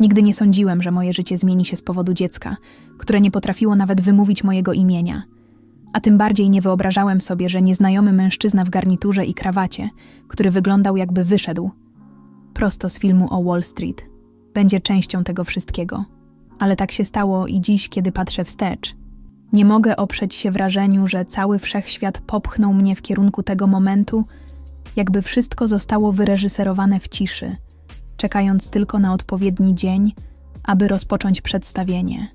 Nigdy nie sądziłem, że moje życie zmieni się z powodu dziecka, które nie potrafiło nawet wymówić mojego imienia. A tym bardziej nie wyobrażałem sobie, że nieznajomy mężczyzna w garniturze i krawacie, który wyglądał jakby wyszedł prosto z filmu o Wall Street, będzie częścią tego wszystkiego. Ale tak się stało i dziś, kiedy patrzę wstecz, nie mogę oprzeć się wrażeniu, że cały wszechświat popchnął mnie w kierunku tego momentu, jakby wszystko zostało wyreżyserowane w ciszy, czekając tylko na odpowiedni dzień, aby rozpocząć przedstawienie.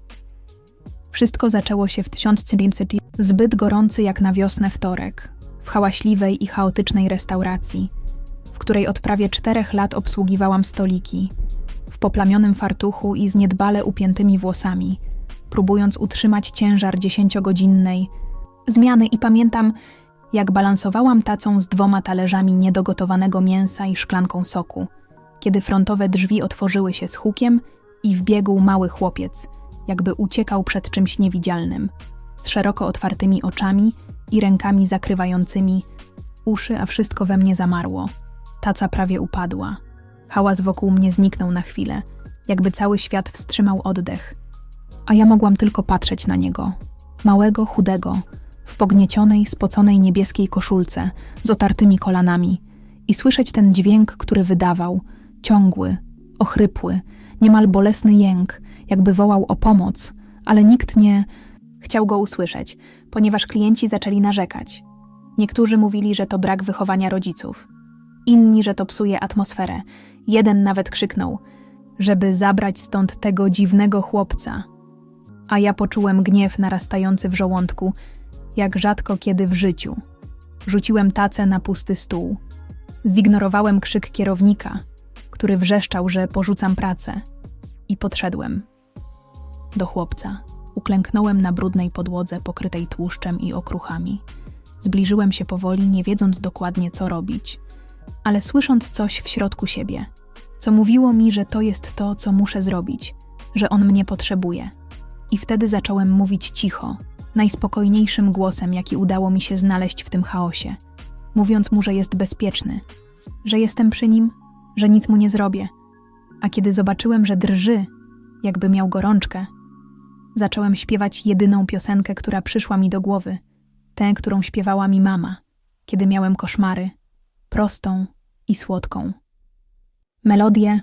Wszystko zaczęło się w 1900 zbyt gorący jak na wiosnę wtorek, w hałaśliwej i chaotycznej restauracji, w której od prawie czterech lat obsługiwałam stoliki, w poplamionym fartuchu i z niedbale upiętymi włosami, próbując utrzymać ciężar dziesięciogodzinnej zmiany i pamiętam, jak balansowałam tacą z dwoma talerzami niedogotowanego mięsa i szklanką soku, kiedy frontowe drzwi otworzyły się z hukiem i wbiegł mały chłopiec, jakby uciekał przed czymś niewidzialnym, z szeroko otwartymi oczami i rękami zakrywającymi uszy, a wszystko we mnie zamarło. Taca prawie upadła. Hałas wokół mnie zniknął na chwilę, jakby cały świat wstrzymał oddech. A ja mogłam tylko patrzeć na niego. Małego, chudego, w pogniecionej, spoconej niebieskiej koszulce, z otartymi kolanami i słyszeć ten dźwięk, który wydawał, ciągły, ochrypły, niemal bolesny jęk, jakby wołał o pomoc, ale nikt nie chciał go usłyszeć, ponieważ klienci zaczęli narzekać. Niektórzy mówili, że to brak wychowania rodziców, inni, że to psuje atmosferę. Jeden nawet krzyknął, żeby zabrać stąd tego dziwnego chłopca. A ja poczułem gniew narastający w żołądku, jak rzadko kiedy w życiu. Rzuciłem tacę na pusty stół. Zignorowałem krzyk kierownika, który wrzeszczał, że porzucam pracę, i podszedłem do chłopca. Uklęknąłem na brudnej podłodze pokrytej tłuszczem i okruchami. Zbliżyłem się powoli, nie wiedząc dokładnie, co robić, ale słysząc coś w środku siebie, co mówiło mi, że to jest to, co muszę zrobić, że on mnie potrzebuje. I wtedy zacząłem mówić cicho, najspokojniejszym głosem, jaki udało mi się znaleźć w tym chaosie, mówiąc mu, że jest bezpieczny, że jestem przy nim, że nic mu nie zrobię. A kiedy zobaczyłem, że drży, jakby miał gorączkę, zacząłem śpiewać jedyną piosenkę, która przyszła mi do głowy, tę, którą śpiewała mi mama, kiedy miałem koszmary, prostą i słodką. Melodie,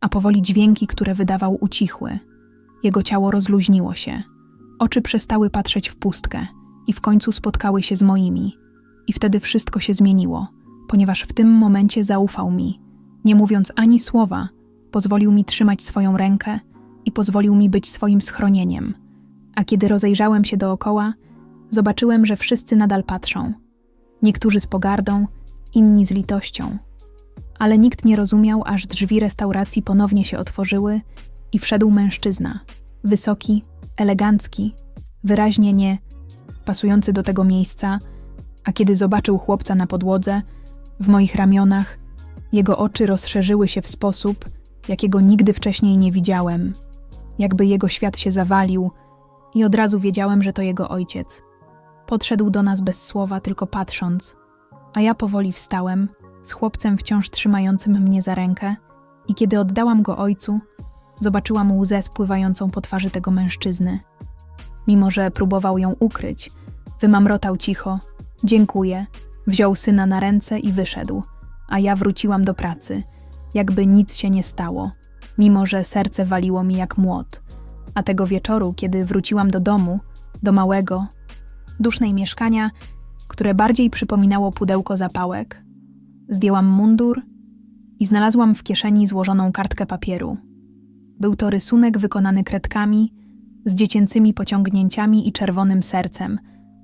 a powoli dźwięki, które wydawał, ucichły. Jego ciało rozluźniło się. Oczy przestały patrzeć w pustkę i w końcu spotkały się z moimi. I wtedy wszystko się zmieniło, ponieważ w tym momencie zaufał mi. Nie mówiąc ani słowa, pozwolił mi trzymać swoją rękę i pozwolił mi być swoim schronieniem. A kiedy rozejrzałem się dookoła, zobaczyłem, że wszyscy nadal patrzą. Niektórzy z pogardą, inni z litością. Ale nikt nie rozumiał, aż drzwi restauracji ponownie się otworzyły i wszedł mężczyzna. Wysoki, elegancki, wyraźnie nie pasujący do tego miejsca, a kiedy zobaczył chłopca na podłodze, w moich ramionach, jego oczy rozszerzyły się w sposób, jakiego nigdy wcześniej nie widziałem. Jakby jego świat się zawalił, i od razu wiedziałem, że to jego ojciec. Podszedł do nas bez słowa, tylko patrząc, a ja powoli wstałem, z chłopcem wciąż trzymającym mnie za rękę, i kiedy oddałam go ojcu, zobaczyłam łzę spływającą po twarzy tego mężczyzny. Mimo, że próbował ją ukryć, wymamrotał cicho: Dziękuję, wziął syna na ręce i wyszedł, a ja wróciłam do pracy, jakby nic się nie stało, mimo że serce waliło mi jak młot. A tego wieczoru, kiedy wróciłam do domu, do małego, dusznej mieszkania, które bardziej przypominało pudełko zapałek, zdjęłam mundur i znalazłam w kieszeni złożoną kartkę papieru. Był to rysunek wykonany kredkami, z dziecięcymi pociągnięciami i czerwonym sercem,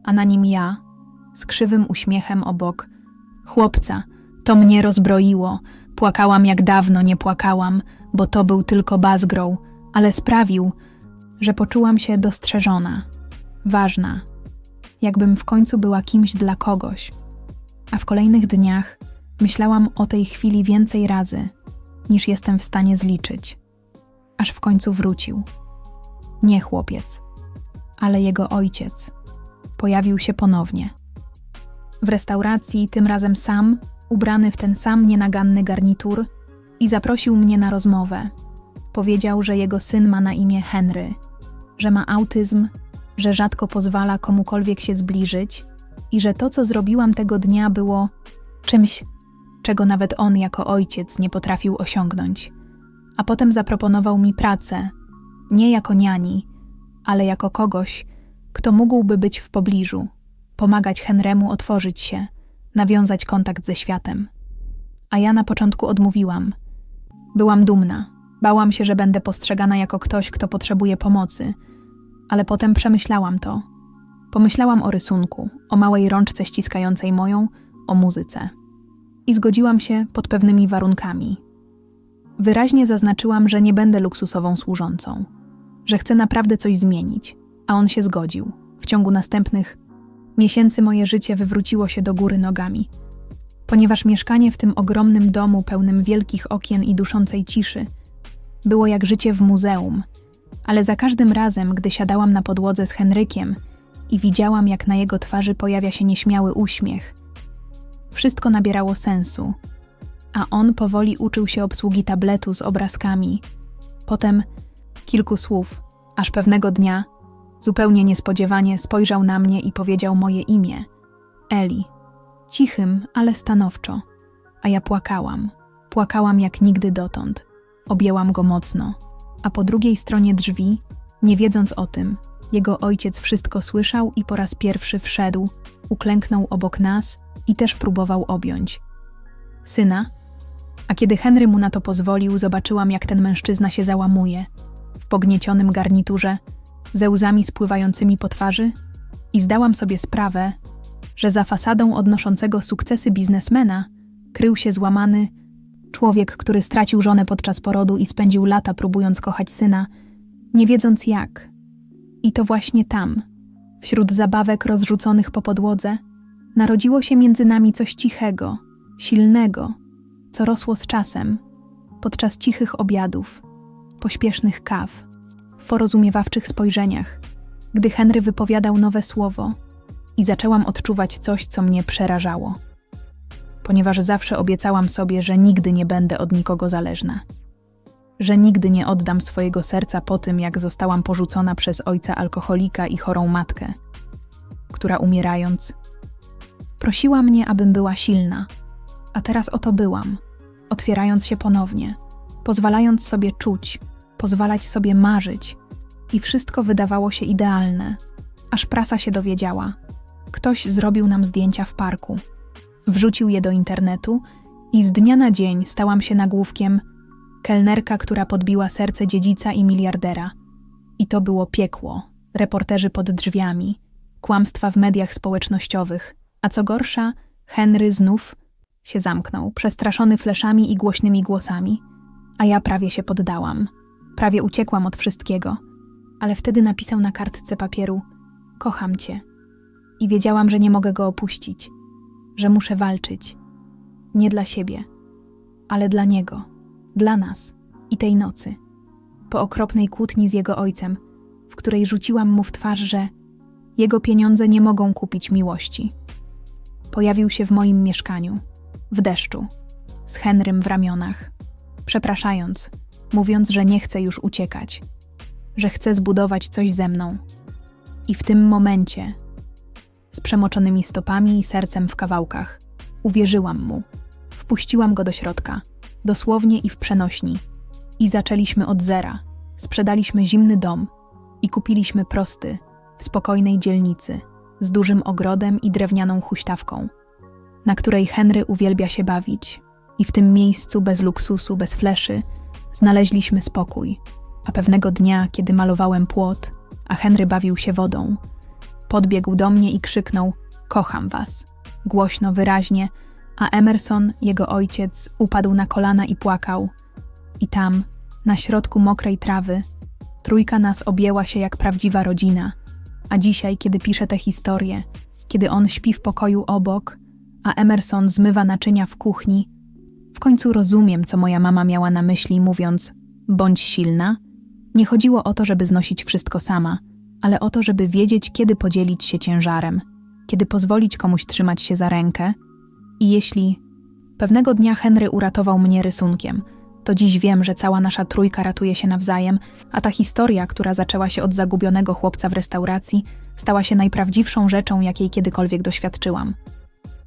a na nim ja, z krzywym uśmiechem obok. Chłopca, to mnie rozbroiło. Płakałam jak dawno nie płakałam, bo to był tylko bazgroł, ale sprawił, że poczułam się dostrzeżona, ważna, jakbym w końcu była kimś dla kogoś. A w kolejnych dniach myślałam o tej chwili więcej razy, niż jestem w stanie zliczyć. Aż w końcu wrócił. Nie chłopiec, ale jego ojciec. Pojawił się ponownie. W restauracji, tym razem sam, ubrany w ten sam nienaganny garnitur, i zaprosił mnie na rozmowę. Powiedział, że jego syn ma na imię Henry, że ma autyzm, że rzadko pozwala komukolwiek się zbliżyć i że to, co zrobiłam tego dnia, było czymś, czego nawet on jako ojciec nie potrafił osiągnąć. A potem zaproponował mi pracę, nie jako niani, ale jako kogoś, kto mógłby być w pobliżu, pomagać Henremu otworzyć się, nawiązać kontakt ze światem. A ja na początku odmówiłam. Byłam dumna, bałam się, że będę postrzegana jako ktoś, kto potrzebuje pomocy, ale potem przemyślałam to. Pomyślałam o rysunku, o małej rączce ściskającej moją, o muzyce. I zgodziłam się pod pewnymi warunkami. Wyraźnie zaznaczyłam, że nie będę luksusową służącą, że chcę naprawdę coś zmienić, a on się zgodził. W ciągu następnych miesięcy moje życie wywróciło się do góry nogami. Ponieważ mieszkanie w tym ogromnym domu pełnym wielkich okien i duszącej ciszy było jak życie w muzeum, ale za każdym razem, gdy siadałam na podłodze z Henrykiem i widziałam, jak na jego twarzy pojawia się nieśmiały uśmiech, wszystko nabierało sensu, a on powoli uczył się obsługi tabletu z obrazkami. Potem kilku słów, aż pewnego dnia, zupełnie niespodziewanie, spojrzał na mnie i powiedział moje imię Eli. Cichym, ale stanowczo. A ja płakałam. Płakałam jak nigdy dotąd. Objęłam go mocno. A po drugiej stronie drzwi, nie wiedząc o tym, jego ojciec wszystko słyszał i po raz pierwszy wszedł, uklęknął obok nas i też próbował objąć. Syna? A kiedy Henry mu na to pozwolił, zobaczyłam, jak ten mężczyzna się załamuje, w pogniecionym garniturze, ze łzami spływającymi po twarzy, i zdałam sobie sprawę, że za fasadą odnoszącego sukcesy biznesmena krył się złamany człowiek, który stracił żonę podczas porodu i spędził lata próbując kochać syna, nie wiedząc jak. I to właśnie tam, wśród zabawek rozrzuconych po podłodze, narodziło się między nami coś cichego, silnego, co rosło z czasem, podczas cichych obiadów, pośpiesznych kaw, porozumiewawczych spojrzeniach, gdy Henry wypowiadał nowe słowo i zaczęłam odczuwać coś, co mnie przerażało. Ponieważ zawsze obiecałam sobie, że nigdy nie będę od nikogo zależna. Że nigdy nie oddam swojego serca po tym, jak zostałam porzucona przez ojca alkoholika i chorą matkę, która umierając, prosiła mnie, abym była silna, a teraz oto byłam, otwierając się ponownie, pozwalając sobie czuć, pozwalać sobie marzyć, i wszystko wydawało się idealne, aż prasa się dowiedziała. Ktoś zrobił nam zdjęcia w parku, wrzucił je do internetu i z dnia na dzień stałam się nagłówkiem kelnerka, która podbiła serce dziedzica i miliardera. I to było piekło, reporterzy pod drzwiami, kłamstwa w mediach społecznościowych, a co gorsza, Henry znów się zamknął, przestraszony fleszami i głośnymi głosami, a ja prawie się poddałam. Prawie uciekłam od wszystkiego, ale wtedy napisał na kartce papieru: Kocham cię. I wiedziałam, że nie mogę go opuścić, że muszę walczyć. Nie dla siebie, ale dla niego, dla nas i tej nocy. Po okropnej kłótni z jego ojcem, w której rzuciłam mu w twarz, że jego pieniądze nie mogą kupić miłości. Pojawił się w moim mieszkaniu, w deszczu, z Henrym w ramionach, przepraszając, mówiąc, że nie chce już uciekać, że chce zbudować coś ze mną. I w tym momencie, z przemoczonymi stopami i sercem w kawałkach, uwierzyłam mu. Wpuściłam go do środka, dosłownie i w przenośni, i zaczęliśmy od zera. Sprzedaliśmy zimny dom i kupiliśmy prosty, w spokojnej dzielnicy, z dużym ogrodem i drewnianą huśtawką, na której Henry uwielbia się bawić, i w tym miejscu bez luksusu, bez fleszy, znaleźliśmy spokój. A pewnego dnia, kiedy malowałem płot, a Henry bawił się wodą, podbiegł do mnie i krzyknął: Kocham was. Głośno, wyraźnie, a Emerson, jego ojciec, upadł na kolana i płakał. I tam, na środku mokrej trawy, trójka nas objęła się jak prawdziwa rodzina. A dzisiaj, kiedy piszę tę historię, kiedy on śpi w pokoju obok, a Emerson zmywa naczynia w kuchni, w końcu rozumiem, co moja mama miała na myśli, mówiąc: bądź silna. Nie chodziło o to, żeby znosić wszystko sama, ale o to, żeby wiedzieć, kiedy podzielić się ciężarem, kiedy pozwolić komuś trzymać się za rękę. I jeśli pewnego dnia Henry uratował mnie rysunkiem, to dziś wiem, że cała nasza trójka ratuje się nawzajem, a ta historia, która zaczęła się od zagubionego chłopca w restauracji, stała się najprawdziwszą rzeczą, jakiej kiedykolwiek doświadczyłam.